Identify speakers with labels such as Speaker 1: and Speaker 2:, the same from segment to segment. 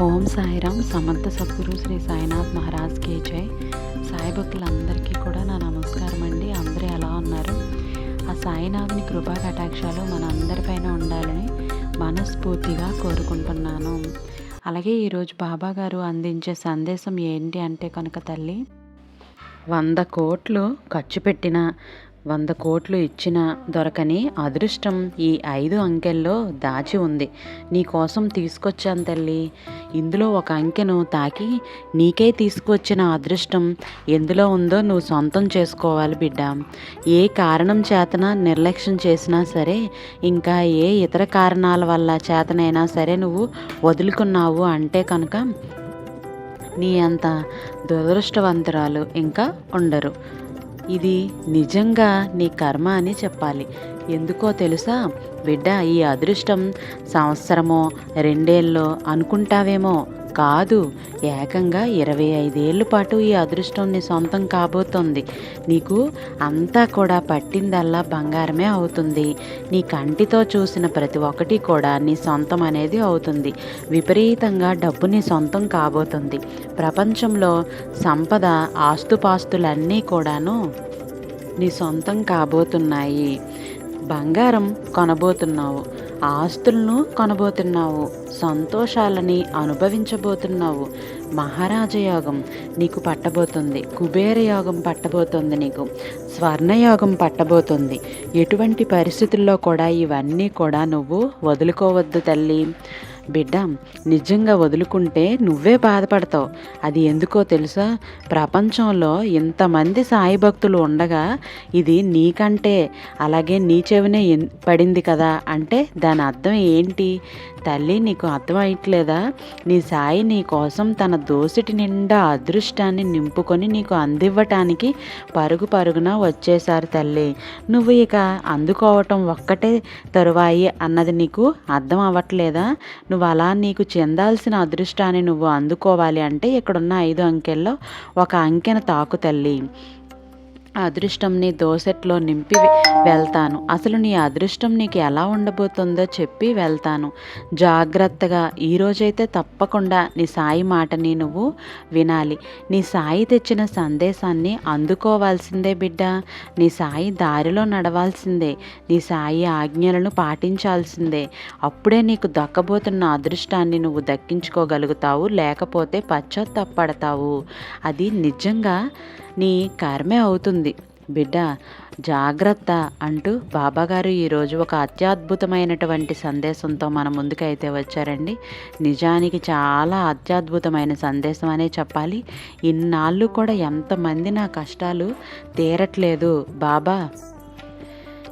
Speaker 1: ఓం సాయిరామ్ సమర్థ సద్గురు శ్రీ సాయినాథ్ మహారాజ్ కే జై. సాయి భక్తులందరికీ కూడా నా నమస్కారం అండి. అందరూ ఎలా ఉన్నారు? ఆ సాయినాథుని కృపా కటాక్షాలు మన అందరిపైన ఉండాలని మనస్ఫూర్తిగా కోరుకుంటున్నాను. అలాగే ఈరోజు బాబా గారు అందించే సందేశం ఏంటి అంటే కనుక తల్లి వంద కోట్లు ఖర్చు పెట్టిన వంద కోట్లు ఇచ్చిన దొరకని అదృష్టం ఈ ఐదు అంకెల్లో దాచి ఉంది. నీ కోసం తీసుకొచ్చాను తల్లి. ఇందులో ఒక అంకెను తాకి నీకే తీసుకువచ్చిన అదృష్టం ఎందులో ఉందో నువ్వు సొంతం చేసుకోవాలి బిడ్డ. ఏ కారణం చేతన నిర్లక్ష్యం చేసినా సరే ఇంకా ఏ ఇతర కారణాల వల్ల చేతనైనా సరే నువ్వు వదులుకున్నావు అంటే కనుక నీ అంత దురదృష్టవంతురాలు ఇంకా ఉండరు. ఇది నిజంగా నీ కర్మ అని చెప్పాలి. ఎందుకో తెలుసా? బిడ్డ ఈ అదృష్టం సంవత్సరమో రెండేళ్ళో అనుకుంటావేమో. కాదు. ఏకంగా ఇరవై ఐదేళ్ళ పాటు ఈ అదృష్టం నీ సొంతం కాబోతోంది. నీకు అంతా కూడా పట్టిందల్లా బంగారమే అవుతుంది. నీ కంటితో చూసిన ప్రతి ఒక్కటి కూడా నీ సొంతం అనేది అవుతుంది. విపరీతంగా డబ్బు నీ సొంతం కాబోతుంది. ప్రపంచంలో సంపద ఆస్తుపాస్తులన్నీ కూడాను నీ సొంతం కాబోతున్నాయి. బంగారం కొనబోతున్నావు. ఆస్తులను కొనబోతున్నావు సంతోషాలని అనుభవించబోతున్నావు. మహారాజ యోగం నీకు పట్టబోతుంది కుబేర యోగం పట్టబోతుంది నీకు స్వర్ణయోగం పట్టబోతుంది. ఎటువంటి పరిస్థితుల్లో కూడా ఇవన్నీ కూడా నువ్వు వదులుకోవద్దు తల్లి. బిడ్డ నిజంగా వదులుకుంటే నువ్వే బాధపడతావు. అది ఎందుకో తెలుసా? ప్రపంచంలో ఇంతమంది సాయి భక్తులు ఉండగా ఇది నీకంటే అలాగే నీ చెవినే పడింది కదా అంటే దాని అర్థం ఏంటి? తల్లి నీకు అర్థమయట్లేదా? నీ సాయి నీ కోసం తన దోసిటి నిండా అదృష్టాన్ని నింపుకొని నీకు అందివ్వటానికి పరుగు పరుగున వచ్చేశారు తల్లి. నువ్వు ఇక అందుకోవటం ఒక్కటే తరువాయి అన్నది నీకు అర్థం అవ్వట్లేదా నువ్వు అలా నీకు చెందాల్సిన అదృష్టాన్ని నువ్వు అందుకోవాలి అంటే ఇక్కడున్న ఐదు అంకెల్లో ఒక అంకెను తాకు తల్లి. అదృష్టం నీ దోసెట్లో నింపి వెళ్తాను. అసలు నీ అదృష్టం నీకు ఎలా ఉండబోతుందో చెప్పి వెళ్తాను. జాగ్రత్తగా ఈరోజైతే తప్పకుండా నీ సాయి మాటని నువ్వు వినాలి. నీ సాయి తెచ్చిన సందేశాన్ని అందుకోవాల్సిందే బిడ్డ. నీ సాయి దారిలో నడవాల్సిందే. నీ సాయి ఆజ్ఞలను పాటించాల్సిందే. అప్పుడే నీకు దక్కబోతున్న అదృష్టాన్ని నువ్వు దక్కించుకోగలుగుతావు లేకపోతే పశ్చాత్తాపడతావు అది నిజంగా నీ కర్మే అవుతుంది. బిడ్డ జాగ్రత్త అంటూ బాబాగారు ఈరోజు ఒక అత్యద్భుతమైనటువంటి సందేశంతో మన ముందుకైతే వచ్చారండి. నిజానికి చాలా అత్యద్భుతమైన సందేశం అనే చెప్పాలి. ఇన్నాళ్ళు కూడా ఎంతమంది నా కష్టాలు తీరట్లేదు బాబా.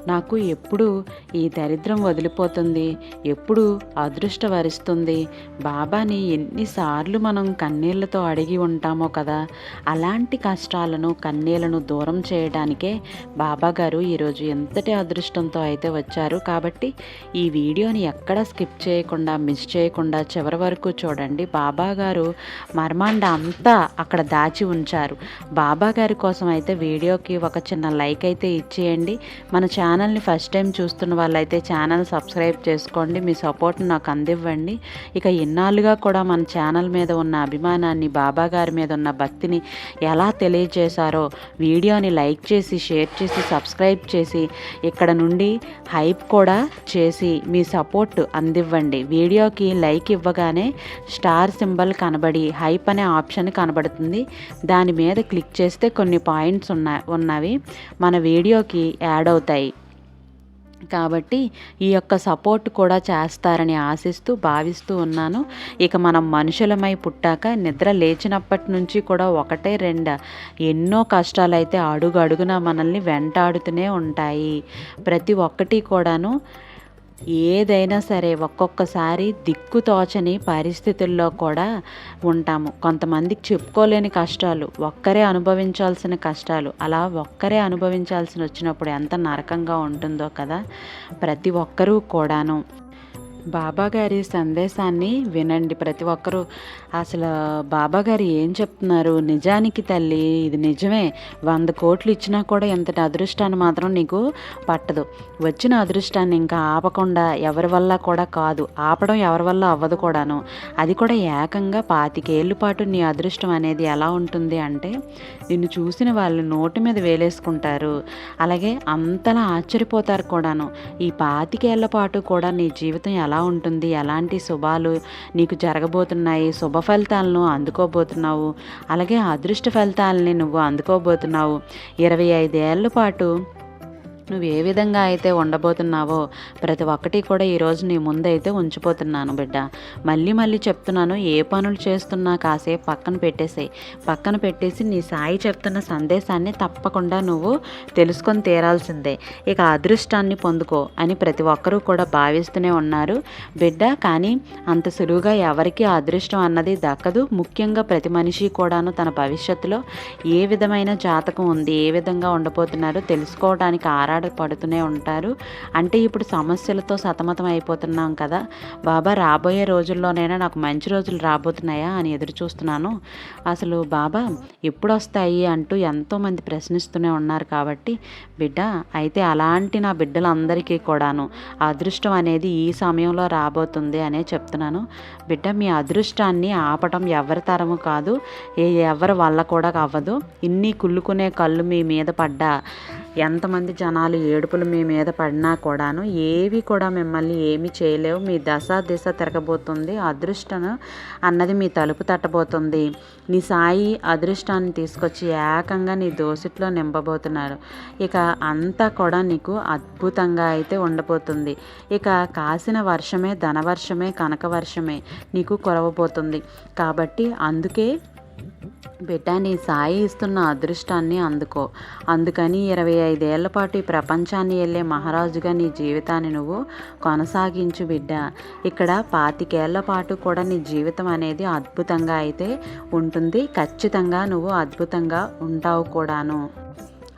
Speaker 1: నాకు ఎప్పుడు ఈ దరిద్రం వదిలిపోతుంది ఎప్పుడు అదృష్ట వరిస్తుంది. బాబాని ఎన్నిసార్లు మనం కన్నీళ్ళతో అడిగి ఉంటామో కదా. అలాంటి కష్టాలను కన్నీళ్ళను దూరం చేయడానికే బాబాగారు ఈరోజు ఎంతటి అదృష్టంతో అయితే వచ్చారు. కాబట్టి ఈ వీడియోని ఎక్కడ స్కిప్ చేయకుండా మిస్ చేయకుండా చివరి వరకు చూడండి. బాబాగారు మర్మాండ అంతా అక్కడ దాచి ఉంచారు. బాబాగారి కోసం అయితే వీడియోకి ఒక చిన్న లైక్ అయితే ఇచ్చేయండి. మన ఛానల్ ఛానల్ని ఫస్ట్ టైం చూస్తున్న వాళ్ళైతే ఛానల్ సబ్స్క్రైబ్ చేసుకోండి. మీ సపోర్ట్ నాకు అందివ్వండి. ఇక ఇన్నాళ్ళుగా కూడా మన ఛానల్ మీద ఉన్న అభిమానాన్ని బాబా గారి మీద ఉన్న భక్తిని ఎలా తెలియజేశారో వీడియోని లైక్ చేసి షేర్ చేసి సబ్స్క్రైబ్ చేసి ఇక్కడ నుండి హైప్ కూడా చేసి మీ సపోర్ట్ అందివ్వండి. వీడియోకి లైక్ ఇవ్వగానే స్టార్ సింబల్ కనబడి హైప్ అనే ఆప్షన్ కనబడుతుంది. దాని మీద క్లిక్ చేస్తే కొన్ని పాయింట్స్ ఉన్నా ఉన్నవి మన వీడియోకి యాడ్ అవుతాయి. కాబట్టి ఈ యొక్క సపోర్ట్ కూడా చేస్తారని ఆశిస్తూ భావిస్తూ ఉన్నాను. ఇక మనం మనుషులమై పుట్టాక నిద్ర లేచినప్పటి నుంచి కూడా ఒకటే రెండు. ఎన్నో కష్టాలు అయితే అడుగు అడుగున మనల్ని వెంటాడుతూనే ఉంటాయి. ప్రతి ఒక్కటి కూడాను ఏదైనా సరే ఒక్కొక్కసారి దిక్కుతోచని పరిస్థితుల్లో కూడా ఉంటాము. కొంతమందికి చెప్పుకోలేని కష్టాలు ఒక్కరే అనుభవించాల్సిన కష్టాలు అలా ఒక్కరే అనుభవించాల్సిన వచ్చినప్పుడు ఎంత నరకంగా ఉంటుందో కదా ప్రతి ఒక్కరూ కూడాను. బాబా గారి సందేశాన్ని వినండి ప్రతి ఒక్కరూ. అసలు బాబాగారు ఏం చెప్తున్నారు? నిజానికి తల్లి ఇది నిజమే. వంద కోట్లు ఇచ్చినా కూడా ఎంతటి అదృష్టాన్ని మాత్రం నీకు పట్టదు. వచ్చిన అదృష్టాన్ని ఇంకా ఆపకుండా ఎవరి వల్ల కూడా కాదు. ఆపడం ఎవరి వల్ల అవ్వదు కూడాను. అది కూడా ఏకంగా పాతికేళ్ళ పాటు నీ అదృష్టం అనేది ఎలా ఉంటుంది అంటే నిన్ను చూసిన వాళ్ళు నోటి మీద వేలేసుకుంటారు. అలాగే అంతలా ఆశ్చర్యపోతారు కూడాను. ఈ పాతికేళ్ళ పాటు కూడా నీ జీవితం ఎలా ఉంటుంది. ఎలాంటి శుభాలు నీకు జరగబోతున్నాయి. శుభ ఫలితాలను అందుకోబోతున్నావు. అలాగే అదృష్ట ఫలితాలని నువ్వు అందుకోబోతున్నావు. ఇరవై ఐదేళ్ళ పాటు నువ్వు ఏ విధంగా అయితే ఉండబోతున్నావో ప్రతి ఒక్కటి కూడా ఈరోజు నీ ముందైతే ఉంచిపోతున్నాను బిడ్డ. మళ్ళీ మళ్ళీ చెప్తున్నాను ఏ పనులు చేస్తున్నా కాసేపు పక్కన పెట్టేసాయి. పక్కన పెట్టేసి నీ సాయి చెప్తున్న సందేశాన్ని తప్పకుండా నువ్వు తెలుసుకొని తీరాల్సిందే. ఇక అదృష్టాన్ని పొందుకో అని ప్రతి ఒక్కరూ కూడా భావిస్తూనే ఉన్నారు. బిడ్డ కానీ అంత సులువుగా ఎవరికి అదృష్టం అన్నది దక్కదు. ముఖ్యంగా ప్రతి మనిషి కూడాను తన భవిష్యత్తులో ఏ విధమైన జాతకం ఉంది ఏ విధంగా ఉండబోతున్నారో తెలుసుకోవడానికి ఆరా పడుతూనే ఉంటారు. అంటే ఇప్పుడు సమస్యలతో సతమతం అయిపోతున్నాం కదా. బాబా రాబోయే రోజుల్లోనైనా నాకు మంచి రోజులు రాబోతున్నాయా అని ఎదురు చూస్తున్నాను. అసలు బాబా ఎప్పుడు వస్తాయి అంటూ ఎంతోమంది ప్రశ్నిస్తూనే ఉన్నారు కాబట్టి బిడ్డ అయితే అలాంటి నా బిడ్డలందరికీ కూడాను అదృష్టం అనేది ఈ సమయంలో రాబోతుంది అనే చెప్తున్నాను. బిడ్డ మీ అదృష్టాన్ని ఆపటం ఎవరి తరము కాదు. ఏ ఎవరి వల్ల కూడా అవ్వదు. ఇన్ని కుళ్ళుకునే కళ్ళు మీ మీద పడ్డా ఎంతమంది జనాలు ఏడుపులు మీ మీద పడినా కూడాను ఏవి కూడా మిమ్మల్ని ఏమి చేయలేవు. మీ దశ దిశ తిరగబోతుంది. అదృష్టం అన్నది మీ తలుపు తట్టబోతుంది. నీ సాయి అదృష్టాన్ని తీసుకొచ్చి ఏకంగా నీ దోసిట్లో నింపబోతున్నారు. ఇక అంతా కూడా నీకు అద్భుతంగా అయితే ఉండబోతుంది. ఇక కాసిన వర్షమే ధనవర్షమే కనక వర్షమే నీకు కొరవబోతుంది కాబట్టి అందుకే బిడ్డ నీ సాయి ఇస్తున్న అదృష్టాన్ని అందుకో. అందుకని ఇరవై ఐదేళ్ళ పాటు ఈ ప్రపంచాన్ని వెళ్ళే మహారాజుగా నీ జీవితాన్ని నువ్వు కొనసాగించు బిడ్డ. ఇక్కడ పాతికేళ్ళ పాటు కూడా నీ జీవితం అనేది అద్భుతంగా అయితే ఉంటుంది. ఖచ్చితంగా నువ్వు అద్భుతంగా ఉంటావు కూడాను.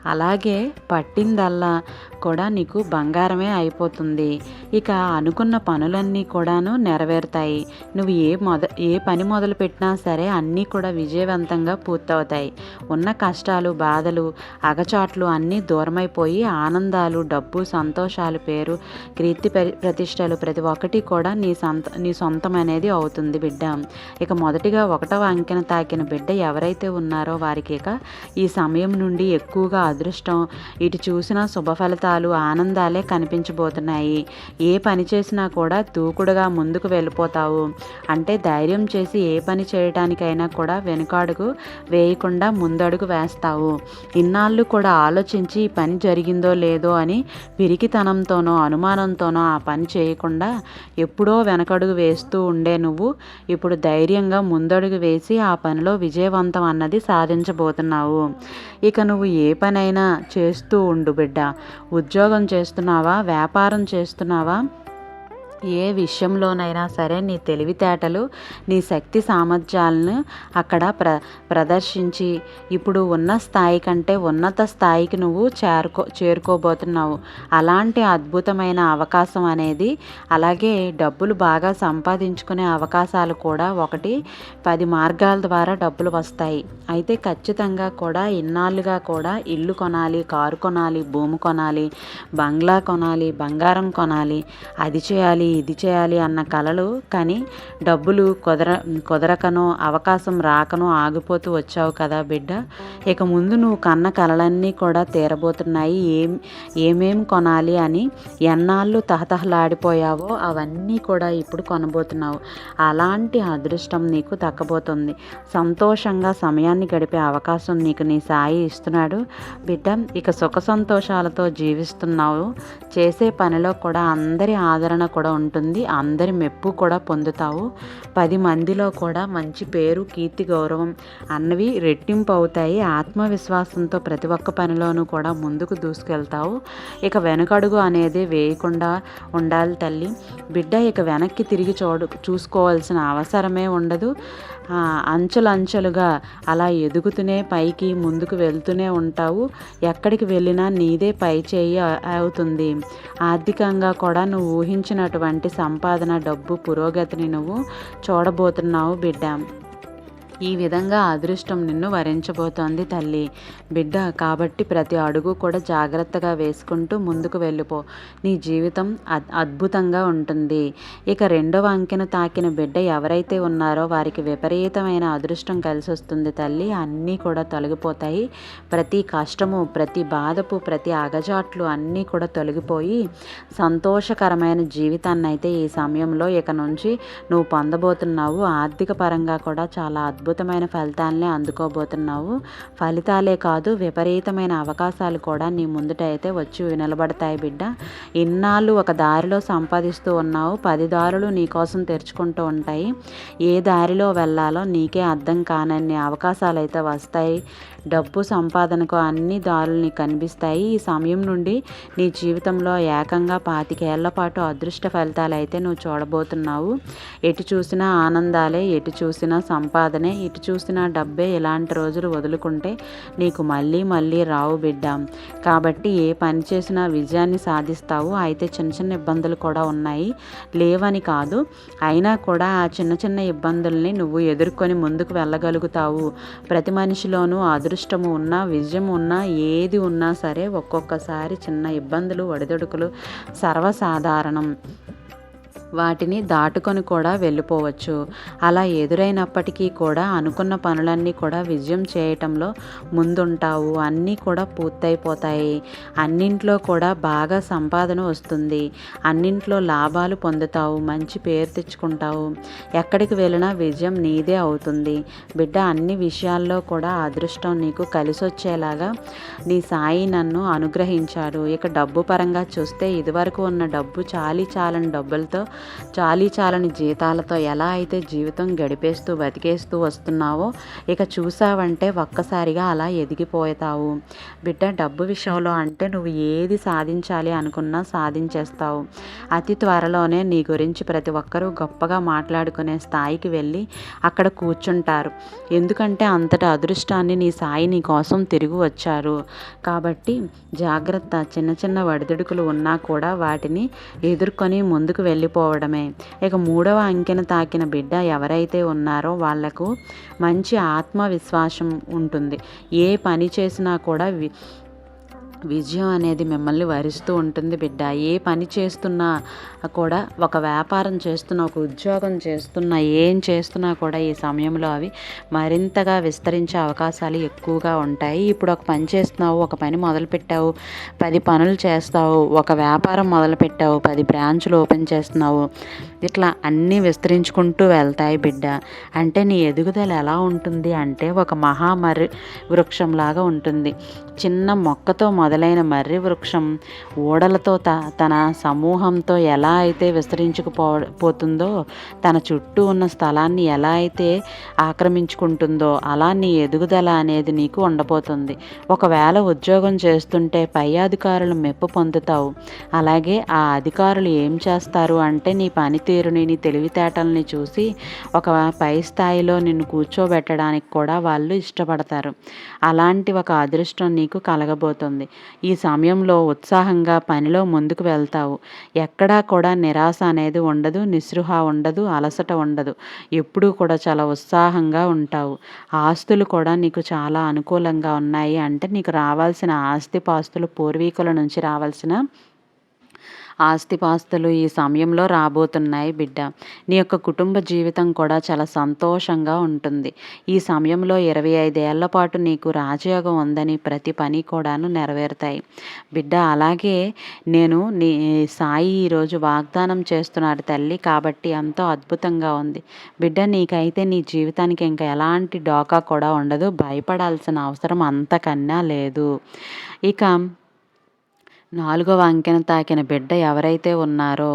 Speaker 1: అలాగే పట్టిందల్లా కూడా నీకు బంగారమే అయిపోతుంది. ఇక అనుకున్న పనులన్నీ కూడాను నెరవేరుతాయి. నువ్వు ఏ మొద ఏ పని మొదలు పెట్టినా సరే అన్నీ కూడా విజయవంతంగా పూర్తవుతాయి. ఉన్న కష్టాలు బాధలు అగచాట్లు అన్నీ దూరమైపోయి ఆనందాలు డబ్బు సంతోషాలు పేరు కీర్తి ప్రతిష్టలు ప్రతి ఒక్కటి కూడా నీ సొంత నీ సొంతం అనేది అవుతుంది బిడ్డ. ఇక మొదటిగా ఒకటవ అంకెన తాకిన బిడ్డ ఎవరైతే ఉన్నారో వారికి ఇక ఈ సమయం నుండి ఎక్కువగా అదృష్టం. ఇటు చూసిన శుభ ఫలితాలు ఆనందాలే కనిపించబోతున్నాయి. ఏ పని చేసినా కూడా దూకుడుగా ముందుకు వెళ్ళిపోతావు. అంటే ధైర్యం చేసి ఏ పని చేయడానికైనా కూడా వెనుకాడుగు వేయకుండా ముందడుగు వేస్తావు. ఇన్నాళ్ళు కూడా ఆలోచించి ఈ పని జరిగిందో లేదో అని పిరికితనంతోనో అనుమానంతోనో ఆ పని చేయకుండా ఎప్పుడో వెనకడుగు వేస్తూ ఉండే నువ్వు ఇప్పుడు ధైర్యంగా ముందడుగు వేసి ఆ పనిలో విజయవంతం అన్నది సాధించబోతున్నావు. ఇక నువ్వు ఏ పని పనైనా చేస్తూ ఉండు బిడ్డ. ఉద్యోగం చేస్తున్నావా? వ్యాపారం చేస్తున్నావా? ఏ విషయంలోనైనా సరే నీ తెలివితేటలు నీ శక్తి సామర్థ్యాలను అక్కడ ప్ర ప్రదర్శించి ఇప్పుడు ఉన్న స్థాయి కంటే ఉన్నత స్థాయికి నువ్వు చేరుకో చేరుకోబోతున్నావు. అలాంటి అద్భుతమైన అవకాశం అనేది అలాగే డబ్బులు బాగా సంపాదించుకునే అవకాశాలు కూడా ఒకటి పది మార్గాల ద్వారా డబ్బులు వస్తాయి. అయితే ఖచ్చితంగా కూడా ఇన్నాళ్ళుగా కూడా ఇల్లు కొనాలి కారు కొనాలి భూమి కొనాలి బంగ్లా కొనాలి బంగారం కొనాలి అది చేయాలి ఇది చేయాలి అన్న కలలు కానీ డబ్బులు కుదర కుదరకనో అవకాశం రాకనో ఆగిపోతూ వచ్చావు కదా బిడ్డ. ఇక ముందు నువ్వు కన్న కలలన్నీ కూడా తీరబోతున్నాయి. ఏం ఏమేం కొనాలి అని ఎన్నాళ్ళు తహతహలాడిపోయావో అవన్నీ కూడా ఇప్పుడు కొనబోతున్నావు. అలాంటి అదృష్టం నీకు దక్కబోతుంది. సంతోషంగా సమయాన్ని గడిపే అవకాశం నీకు నీ సాయి ఇస్తున్నాడు. బిడ్డ ఇక సుఖ సంతోషాలతో జీవిస్తున్నావు. చేసే పనిలో కూడా అందరి ఆదరణ కూడా ఉంటుంది. అందరి మెప్పు కూడా పొందుతావు. పది మందిలో కూడా మంచి పేరు కీర్తి గౌరవం అన్నవి రెట్టింపు అవుతాయి ఆత్మవిశ్వాసంతో ప్రతి ఒక్క పనిలోనూ కూడా ముందుకు దూసుకెళ్తావు. ఇక వెనకడుగు అనేది వేయకుండా ఉండాలి తల్లి. బిడ్డ ఇక వెనక్కి తిరిగి చూడు చూసుకోవాల్సిన అవసరమే ఉండదు. అంచెలంచెలుగా అలా ఎదుగుతూనే పైకి ముందుకు వెళ్తూనే ఉంటావు. ఎక్కడికి వెళ్ళినా నీదే పై చేయి అవుతుంది. ఆర్థికంగా కూడా నువ్వు ఊహించినటువంటి వంటి సంపాదన డబ్బు పురోగతిని నువ్వు చూడబోతున్నావు బిడ్డ. ఈ విధంగా అదృష్టం నిన్ను వరించబోతోంది తల్లి. బిడ్డ కాబట్టి ప్రతి అడుగు కూడా జాగ్రత్తగా వేసుకుంటూ ముందుకు వెళ్ళిపో. నీ జీవితం అద్భుతంగా ఉంటుంది. ఇక రెండవ అంకెను తాకిన బిడ్డ ఎవరైతే ఉన్నారో వారికి విపరీతమైన అదృష్టం కలిసి వస్తుంది తల్లి. అన్నీ కూడా తొలగిపోతాయి. ప్రతి కష్టము ప్రతి బాధపు ప్రతి అగజాట్లు అన్నీ కూడా తొలగిపోయి సంతోషకరమైన జీవితాన్ని అయితే ఈ సమయంలో ఇక నుంచి నువ్వు పొందబోతున్నావు. ఆర్థిక పరంగా కూడా చాలా అద్భుతం అద్భుతమైన ఫలితాలనే అందుకోబోతున్నావు. ఫలితాలే కాదు విపరీతమైన అవకాశాలు కూడా నీ ముందుటైతే వచ్చి నిలబడతాయి బిడ్డ. ఇన్నాళ్ళు ఒక దారిలో సంపాదిస్తూ ఉన్నావు. పది దారులు నీకోసం తెరుచుకుంటూ ఉంటాయి. ఏ దారిలో వెళ్ళాలో నీకే అర్థం కానన్ని అవకాశాలు అయితే వస్తాయి. డబ్బు సంపాదనకు అన్ని దారులు కనిపిస్తాయి. ఈ సమయం నుండి నీ జీవితంలో ఏకంగా పాతికేళ్ళ పాటు అదృష్ట ఫలితాలు అయితే నువ్వు చూడబోతున్నావు. ఎటు చూసినా ఆనందాలే ఎటు చూసినా సంపాదనే ఎటు చూసినా డబ్బే ఇలాంటి రోజులు వదులుకుంటే నీకు మళ్ళీ మళ్ళీ రావు బిడ్డ. కాబట్టి ఏ పని చేసినా విజయాన్ని సాధిస్తావు. అయితే చిన్న చిన్న ఇబ్బందులు కూడా ఉన్నాయి. లేవని కాదు అయినా కూడా ఆ చిన్న చిన్న ఇబ్బందుల్ని నువ్వు ఎదుర్కొని ముందుకు వెళ్ళగలుగుతావు. ప్రతి మనిషిలోనూ అదృ అదృష్టము ఉన్నా విజయం ఉన్నా ఏది ఉన్నా సరే ఒక్కొక్కసారి చిన్న ఇబ్బందులు ఒడిదొడుకులు సర్వసాధారణం. వాటిని దాటుకొని కూడా వెళ్ళిపోవచ్చు. అలా ఎదురైనప్పటికీ కూడా అనుకున్న పనులన్నీ కూడా విజయం చేయటంలో ముందుంటావు. అన్నీ కూడా పూర్తయిపోతాయి. అన్నింట్లో కూడా బాగా సంపాదన వస్తుంది. అన్నింట్లో లాభాలు పొందుతావు. మంచి పేరు తెచ్చుకుంటావు. ఎక్కడికి వెళ్ళినా విజయం నీదే అవుతుంది. బిడ్డ అన్ని విషయాల్లో కూడా అదృష్టం నీకు కలిసి వచ్చేలాగా నీ సాయి నన్ను అనుగ్రహించాడు. ఇక డబ్బు పరంగా చూస్తే ఇదివరకు ఉన్న డబ్బు చాలీ చాలని డబ్బులతో చాలీ చాలని జీతాలతో ఎలా అయితే జీవితం గడిపేస్తూ బతికేస్తూ వస్తున్నావో ఇక చూసావంటే ఒక్కసారిగా అలా ఎదిగిపోతావు. బిడ్డ డబ్బు విషయంలో అంటే నువ్వు ఏది సాధించాలి అనుకున్నా సాధించేస్తావు. అతి త్వరలోనే నీ గురించి ప్రతి ఒక్కరూ గొప్పగా మాట్లాడుకునే స్థాయికి వెళ్ళి అక్కడ కూర్చుంటారు. ఎందుకంటే అంతటి అదృష్టాన్ని నీ సాయి నీ కోసం తిరిగి వచ్చారు. కాబట్టి జాగ్రత్త చిన్న చిన్న వడిదుడుకులు ఉన్నా కూడా వాటిని ఎదుర్కొని ముందుకు వెళ్ళిపోవడం చేసుకోవడమే. ఇక మూడవ అంకెన తాకిన బిడ్డ ఎవరైతే ఉన్నారో వాళ్ళకు మంచి ఆత్మవిశ్వాసం ఉంటుంది. ఏ పని చేసినా కూడా విజయం అనేది మిమ్మల్ని వరిస్తూ ఉంటుంది బిడ్డ. ఏ పని చేస్తున్నా కూడా ఒక వ్యాపారం చేస్తున్నా ఒక ఉద్యోగం చేస్తున్నా ఏం చేస్తున్నా కూడా ఈ సమయంలో అవి మరింతగా విస్తరించే అవకాశాలు ఎక్కువగా ఉంటాయి. ఇప్పుడు ఒక పని చేస్తున్నావు ఒక పని మొదలుపెట్టావు పది పనులు చేస్తావు ఒక వ్యాపారం మొదలుపెట్టావు పది బ్రాంచులు ఓపెన్ చేస్తున్నావు ఇట్లా అన్నీ విస్తరించుకుంటూ వెళ్తాయి బిడ్డ. అంటే నీ ఎదుగుదల ఎలా ఉంటుంది అంటే ఒక మహామర్రి వృక్షంలాగా ఉంటుంది. చిన్న మొక్కతో మొదలైన మర్రి వృక్షం ఓడలతో త తన సమూహంతో ఎలా అయితే విస్తరించుకుపో పోతుందో తన చుట్టూ ఉన్న స్థలాన్ని ఎలా అయితే ఆక్రమించుకుంటుందో అలా నీ ఎదుగుదల అనేది నీకు ఉండబోతుంది. ఒకవేళ ఉద్యోగం చేస్తుంటే పై అధికారులు మెప్పు పొందుతావు. అలాగే ఆ అధికారులు ఏం చేస్తారు అంటే నీ పనితీరు పనితీరుని తెలివితేటల్ని చూసి ఒక పై స్థాయిలో నిన్ను కూర్చోబెట్టడానికి కూడా వాళ్ళు ఇష్టపడతారు. అలాంటి ఒక అదృష్టం నీకు కలగబోతుంది. ఈ సమయంలో ఉత్సాహంగా పనిలో ముందుకు వెళ్తావు. ఎక్కడా కూడా నిరాశ అనేది ఉండదు నిస్పృహ ఉండదు అలసట ఉండదు. ఎప్పుడూ కూడా చాలా ఉత్సాహంగా ఉంటావు. ఆస్తులు కూడా నీకు చాలా అనుకూలంగా ఉన్నాయి అంటే నీకు రావాల్సిన ఆస్తి పాస్తులు పూర్వీకుల నుంచి రావాల్సిన ఆస్తిపాస్తులు ఈ సమయంలో రాబోతున్నాయి బిడ్డ. నీ యొక్క కుటుంబ జీవితం కూడా చాలా సంతోషంగా ఉంటుంది. ఈ సమయంలో ఇరవై ఐదేళ్ళ పాటు నీకు రాజయోగం ఉందని ప్రతి పని కూడాను నెరవేరుతాయి. బిడ్డ అలాగే నేను నీ సాయి ఈరోజు వాగ్దానం చేస్తున్నాడు తల్లి కాబట్టి ఎంతో అద్భుతంగా ఉంది. బిడ్డ నీకైతే నీ జీవితానికి ఇంకా ఎలాంటి డోకా కూడా ఉండదు. భయపడాల్సిన అవసరం అంతకన్నా లేదు. ఇక నాలుగవ అంకెన తాకిన బిడ్డ ఎవరైతే ఉన్నారో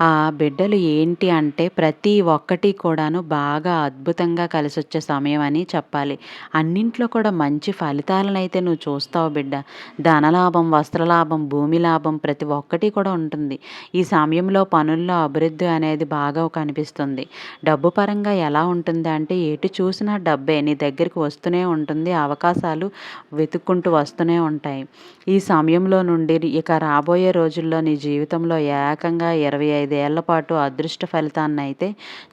Speaker 1: ఆ బిడ్డలు ఏంటి అంటే ప్రతి ఒక్కటి కూడాను బాగా అద్భుతంగా కలిసి వచ్చే సమయం అని చెప్పాలి. అన్నింట్లో కూడా మంచి ఫలితాలను అయితే నువ్వు చూస్తావు బిడ్డ. ధనలాభం వస్త్రలాభం భూమి లాభం ప్రతి ఒక్కటి కూడా ఉంటుంది. ఈ సమయంలో పనుల్లో అభివృద్ధి అనేది బాగా కనిపిస్తుంది. డబ్బు పరంగా ఎలా ఉంటుంది అంటే ఎటు చూసినా డబ్బే నీ దగ్గరికి వస్తూనే ఉంటుంది అవకాశాలు వెతుక్కుంటూ వస్తూనే ఉంటాయి. ఈ సమయంలో నుండి ఇక రాబోయే రోజుల్లో నీ జీవితంలో ఏకంగా ఇరవై ఐదు ఐదేళ్ళ పాటు అదృష్ట ఫలితాన్ని అయితే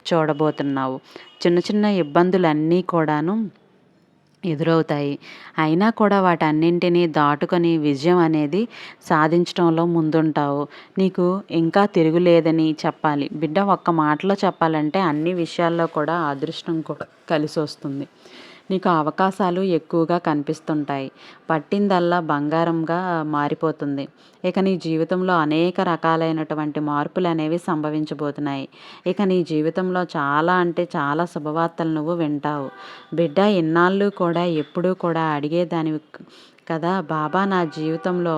Speaker 1: చూడబోతున్నావు. చిన్న చిన్న ఇబ్బందులన్నీ కూడాను ఎదురవుతాయి. అయినా కూడా వాటన్నింటినీ దాటుకొని విజయం అనేది సాధించడంలో ముందుంటావు. నీకు ఇంకా తిరుగులేదని చెప్పాలి. బిడ్డ ఒక్క మాటలో చెప్పాలంటే అన్ని విషయాల్లో కూడా అదృష్టం కూడా కలిసి వస్తుంది నీకు అవకాశాలు ఎక్కువగా కనిపిస్తుంటాయి. పట్టిందల్లా బంగారంగా మారిపోతుంది. ఇక నీ జీవితంలో అనేక రకాలైనటువంటి మార్పులు అనేవి సంభవించబోతున్నాయి. ఇక నీ జీవితంలో చాలా అంటే చాలా శుభవార్తలు నువ్వు వింటావు. బిడ్డ ఇన్నాళ్ళు కూడా ఎప్పుడూ కూడా అడిగేదాని కదా బాబా నా జీవితంలో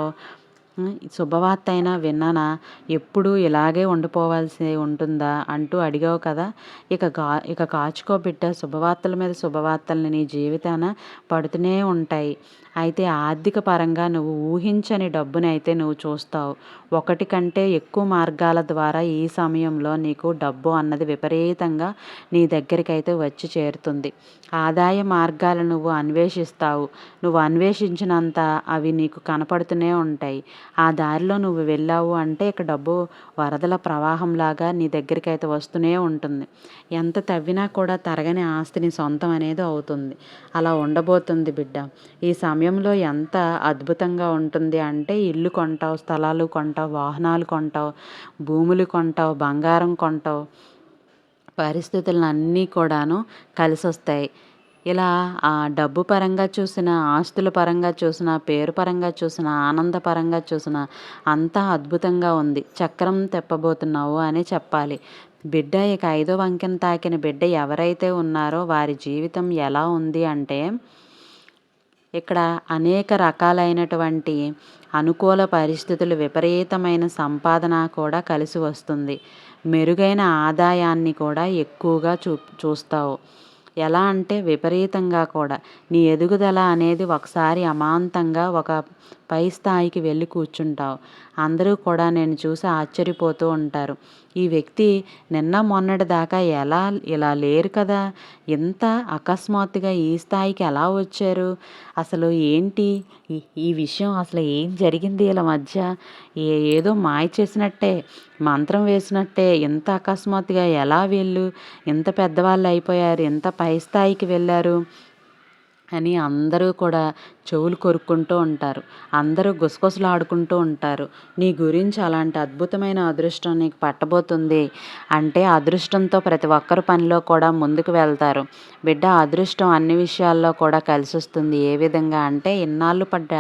Speaker 1: శుభవార్త అయినా విన్నానా? ఎప్పుడు ఇలాగే ఉండిపోవాల్సి ఉంటుందా? అంటూ అడిగావు కదా. ఇక కా ఇక కాచుకో బిడ్డ శుభవార్తల మీద శుభవార్తల్ని నీ జీవితాన పడుతూనే ఉంటాయి. అయితే ఆర్థిక పరంగా నువ్వు ఊహించని డబ్బునైతే నువ్వు చూస్తావు. ఒకటి కంటే ఎక్కువ మార్గాల ద్వారా ఈ సమయంలో నీకు డబ్బు అన్నది విపరీతంగా నీ దగ్గరికి అయితే వచ్చి చేరుతుంది. ఆదాయ మార్గాలు నువ్వు అన్వేషిస్తావు. నువ్వు అన్వేషించినంత అవి నీకు కనపడుతూనే ఉంటాయి. ఆ దారిలో నువ్వు వెళ్ళావు అంటే ఇక డబ్బు వరదల ప్రవాహంలాగా నీ దగ్గరికి అయితే వస్తూనే ఉంటుంది. ఎంత తవ్వినా కూడా తరగని ఆస్తిని సొంతం అనేది అవుతుంది. అలా ఉండబోతుంది బిడ్డ. ఈ సమయంలో ఎంత అద్భుతంగా ఉంటుంది అంటే ఇల్లు కొంటావు స్థలాలు కొంటావు వాహనాలు కొంటావు భూములు కొంటావు బంగారం కొంటావు. పరిస్థితులను అన్నీ కూడాను కలిసి వస్తాయి ఇలా ఆ డబ్బు పరంగా చూసిన ఆస్తుల పరంగా చూసిన పేరు పరంగా చూసిన ఆనందపరంగా చూసిన అంతా అద్భుతంగా ఉంది. చక్రం తెప్పబోతున్నావు అని చెప్పాలి. బిడ్డ ఇక ఐదో వంకెను తాకిన బిడ్డ ఎవరైతే ఉన్నారో వారి జీవితం ఎలా ఉంది అంటే ఇక్కడ అనేక రకాలైనటువంటి అనుకూల పరిస్థితులు విపరీతమైన సంపాదన కూడా కలిసి వస్తుంది. మెరుగైన ఆదాయాన్ని కూడా ఎక్కువగా చూ చూస్తావు. ఎలా అంటే విపరీతంగా కూడా. నీ ఎదుగుదల అనేది ఒకసారి అమాంతంగా ఒక పై స్థాయికి వెళ్ళి కూర్చుంటావు. అందరూ కూడా నేను చూసి ఆశ్చర్యపోతూ ఉంటారు. ఈ వ్యక్తి నిన్న మొన్నటి దాకా ఎలా ఇలా లేరు కదా? ఇంత అకస్మాత్తుగా ఈ స్థాయికి ఎలా వచ్చారు? అసలు ఏంటి? ఈ విషయం అసలు ఏం జరిగింది ఇలా మధ్య? ఏదో మాయ చేసినట్టే మంత్రం వేసినట్టే ఇంత అకస్మాత్తుగా ఎలా వెళ్ళు? ఇంత పెద్దవాళ్ళు అయిపోయారు ఇంత పై స్థాయికి వెళ్ళారు? అని అందరూ కూడా చెవులు కొరుక్కుంటూ ఉంటారు. అందరూ గుసగుసలాడుకుంటూ ఉంటారు. నీ గురించి అలాంటి అద్భుతమైన అదృష్టం నీకు పట్టబోతుంది అంటే అదృష్టంతో ప్రతి ఒక్కరు పనిలో కూడా ముందుకు వెళ్తారు. బిడ్డ అదృష్టం అన్ని విషయాల్లో కూడా కలిసి వస్తుంది. ఏ విధంగా అంటే ఇన్నాళ్ళు పడ్డ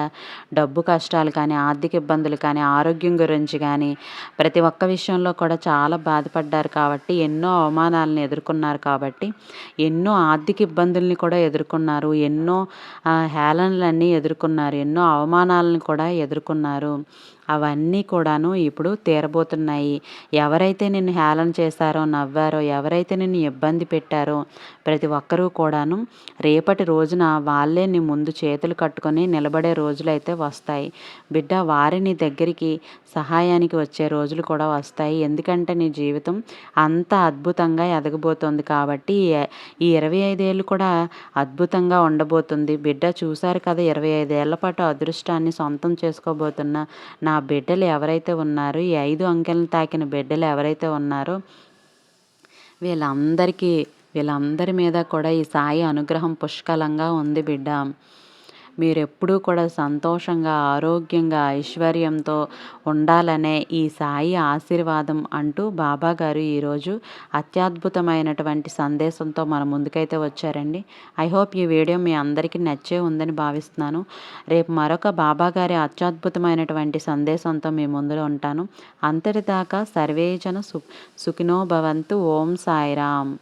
Speaker 1: డబ్బు కష్టాలు కానీ ఆర్థిక ఇబ్బందులు కానీ ఆరోగ్యం గురించి కానీ ప్రతి ఒక్క విషయంలో కూడా చాలా బాధపడ్డారు కాబట్టి ఎన్నో అవమానాలను ఎదుర్కొన్నారు కాబట్టి ఎన్నో ఆర్థిక ఇబ్బందుల్ని కూడా ఎదుర్కొన్నారు ఎన్నో హేళనలన్నీ ఎదుర్కొన్నారు ఎన్నో అవమానాలను కూడా ఎదుర్కొన్నారు. అవన్నీ కూడాను ఇప్పుడు తీరబోతున్నాయి. ఎవరైతే నిన్ను హేళన చేశారో నవ్వారో ఎవరైతే నిన్ను ఇబ్బంది పెట్టారో ప్రతి ఒక్కరూ కూడాను రేపటి రోజున వాళ్ళే నీ ముందు చేతులు కట్టుకొని నిలబడే రోజులు అయితే వస్తాయి. బిడ్డ వారిని దగ్గరికి సహాయానికి వచ్చే రోజులు కూడా వస్తాయి. ఎందుకంటే నీ జీవితం అంత అద్భుతంగా ఎదగబోతోంది కాబట్టి ఈ ఇరవై ఐదేళ్ళు కూడా అద్భుతంగా ఉండబోతుంది. బిడ్డ చూశారు కదా ఇరవై ఐదేళ్ళ పాటు అదృష్టాన్ని సొంతం చేసుకోబోతున్న నా బిడ్డలు ఎవరైతే ఉన్నారో ఈ ఐదు అంకెలను తాకిన బిడ్డలు ఎవరైతే ఉన్నారో వీళ్ళందరికీ వీళ్ళందరి మీద కూడా ఈ సాయి అనుగ్రహం పుష్కలంగా ఉంది బిడ్డ. మీరెప్పుడూ కూడా సంతోషంగా ఆరోగ్యంగా ఐశ్వర్యంతో ఉండాలనే ఈ సాయి ఆశీర్వాదం అంటూ బాబాగారు ఈరోజు అత్యద్భుతమైనటువంటి సందేశంతో మన ముందుకైతే వచ్చారండి. ఐ హోప్ ఈ వీడియో మీ అందరికీ నచ్చే ఉందని భావిస్తున్నాను. రేపు మరొక బాబా గారి అత్యద్భుతమైనటువంటి సందేశంతో మీ ముందులో ఉంటాను. అంతటిదాకా సర్వేజన సు సుఖినో భవంతు. ఓం సాయిరామ్.